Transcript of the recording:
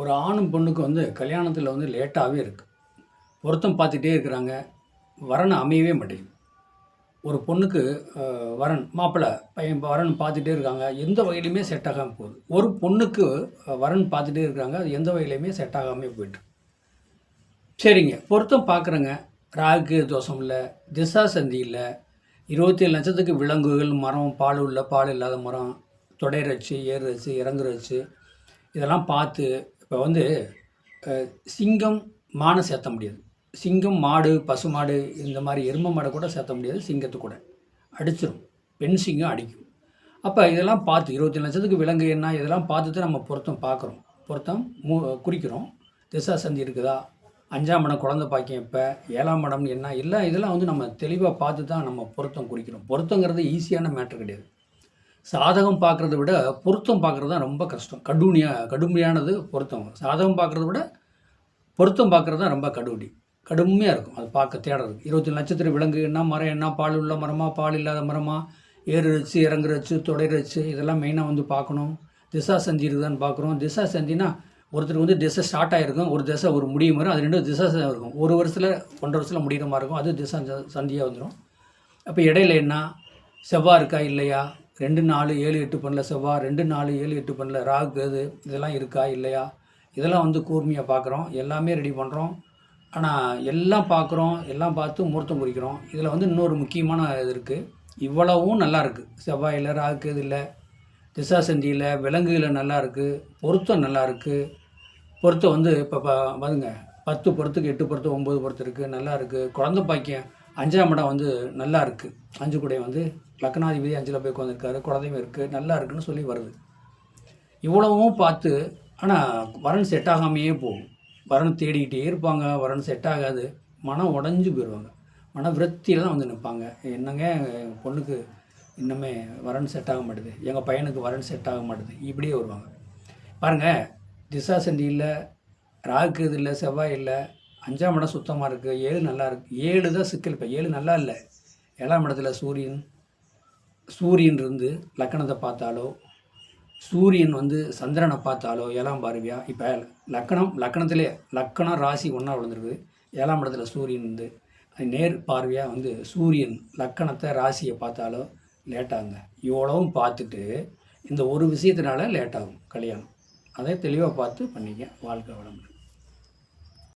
ஒரு ஆணும் பொண்ணுக்கு வந்து கல்யாணத்தில் வந்து லேட்டாகவே இருக்குது பொருத்தம் பார்த்துட்டே இருக்கிறாங்க. வரன் அமையவே மாட்டேங்குது. ஒரு பொண்ணுக்கு வரன் மாப்பிள்ளை பையன் வரன் பார்த்துட்டே இருக்காங்க. எந்த வகையிலையுமே செட் ஆகாமல் போகுது. ஒரு பொண்ணுக்கு வரன் பார்த்துட்டே இருக்காங்க அது எந்த வகையிலையுமே செட் ஆகாமல் போய்ட்டு சரிங்க. பொருத்தம் பார்க்குறேங்க. ராகு தோஷம் இல்லை. திசா சந்தி இல்லை. இருபத்தி ஏழு லட்சத்துக்கு விலங்குகள் மரம் பால் உள்ள பால் இல்லாத மரம் தொடை ரச்சு ஏறு ரச்சு இதெல்லாம் பார்த்து இப்போ வந்து சிங்கம் மானை சேர்த்த முடியாது. சிங்கம் மாடு பசு மாடு இந்த மாதிரி எருமை மாடை கூட சேர்த்த முடியாது சிங்கத்து கூட. அடிச்சிடும் பெண் சிங்கம் அடிக்கும். அப்போ இதெல்லாம் பார்த்து இருபத்தி லட்சத்துக்கு விலங்கு என்ன இதெல்லாம் பார்த்து தான் நம்ம பொருத்தம் பார்க்குறோம். பொருத்தம் மூ குறிக்கிறோம். திசா சந்தி இருக்குதா? அஞ்சாம் இடம் குழந்தை பாக்கியம் இப்போ ஏழாம் இடம் என்ன? இல்லை இதெல்லாம் வந்து நம்ம தெளிவாக பார்த்து தான் நம்ம பொருத்தம் குறிக்கிறோம். பொருத்தங்கிறது ஈஸியான மேட்ரு கிடையாது. சாதகம் பார்க்குறத விட பொருத்தம் பார்க்குறது தான் ரொம்ப கஷ்டம். கடுமையாக கடுமையானது பொருத்தம். சாதகம் பார்க்குறத விட பொருத்தம் பார்க்குறது தான் ரொம்ப கடுபடி கடுமையாக இருக்கும். அது பார்க்க தேடுறது இருபத்தி நட்சத்திர விலங்கு என்ன மரம் என்ன பால் உள்ள மரமா பால் இல்லாத மரமா ஏறுறச்சு இறங்குறச்சு இறங்கு இதெல்லாம் மெயினாக வந்து பார்க்கணும். திசா சந்தி இருக்குதான்னு பார்க்குறோம். திசா சந்தினா ஒருத்தருக்கு வந்து திசை ஸ்டார்ட் ஆகிருக்கும் ஒரு திசை ஒரு முடியும் வரும். அது ரெண்டும் திசை இருக்கும். ஒரு வருஷத்தில் ஒன்றரை வருஷத்தில் முடிகிற மாதிரி இருக்கும். அது திசா சந்தியாக வந்துடும் அப்போ இடையில என்ன? செவ்வாய் இருக்கா இல்லையா? ரெண்டு நாலு ஏழு எட்டு பண்ணல செவ்வாய் ரெண்டு நாலு ஏழு எட்டு பண்ணல ராகு கேது இதெல்லாம் இருக்கா இல்லையா? இதெல்லாம் வந்து கூர்மையாக பார்க்குறோம் எல்லாமே ரெடி பண்ணுறோம் ஆனால் எல்லாம் பார்க்குறோம் எல்லாம் பார்த்து முகூர்த்தம் குறிக்கிறோம். இதில் வந்து இன்னொரு முக்கியமான இது இருக்குது இவ்வளவும் நல்லா இருக்குது செவ்வாயில் ராகு கேது இல்லை திசா சந்தியில் விலங்குகளில் நல்லா இருக்குது பொருத்தம் நல்லா இருக்குது பொருத்தம் வந்து இப்போ பாருங்க பத்து பொருத்துக்கு எட்டு பொருத்தம் ஒம்பது பொருத்தம் இருக்குது நல்லா இருக்குது குழந்தை பாக்கியம் அஞ்சாம் இடம் வந்து நல்லா இருக்குது அஞ்சு கூடை வந்து லக்னாதிபதி அஞ்சில் போய் உட்காந்துருக்காரு குழந்தையும் இருக்குது நல்லா இருக்குன்னு சொல்லி வருது. இவ்வளவும் பார்த்து ஆனால் வரன் செட் ஆகாமையே போகும். வரன் தேடிக்கிட்டே இருப்பாங்க. வரன் செட் ஆகாது. மனம் உடஞ்சி போயிடுவாங்க மன விரத்தியில் தான் வந்து நிற்பாங்க. என்னங்க எங்கள் பொண்ணுக்கு இன்னுமே வரன் செட் ஆக மாட்டுது. எங்கள் பையனுக்கு வரன் செட் ஆக மாட்டுது. இப்படியே வருவாங்க. பாருங்கள் திசா சந்தி இல்லை ராகு இது இல்லை செவ்வாய் இல்லை அஞ்சாம் இடம் சுத்தமாக இருக்குது ஏழு நல்லா இருக்குது ஏழு தான் சிக்கல் இப்போ. ஏழு நல்லா இல்லை. ஏழாம் இடத்துல சூரியன் சூரியன் இருந்து லக்கணத்தை பார்த்தாலோ சூரியன் வந்து சந்திரனை பார்த்தாலோ ஏழாம் பார்வையா? இப்போ லக்கணம் லக்கணத்திலே லக்கணம் ராசி ஒன்றா விழுந்துருக்கு. ஏழாம் இடத்துல சூரியன் வந்து நேர் பார்வையாக வந்து சூரியன் லக்கணத்தை ராசியை பார்த்தாலோ லேட்டாகுங்க இவ்வளவும் பார்த்துட்டு இந்த ஒரு விஷயத்தினால லேட்டாகும் கல்யாணம். அதை தெளிவாக பார்த்து பண்ணிக்க வாழ்க்கை வளமுடன்.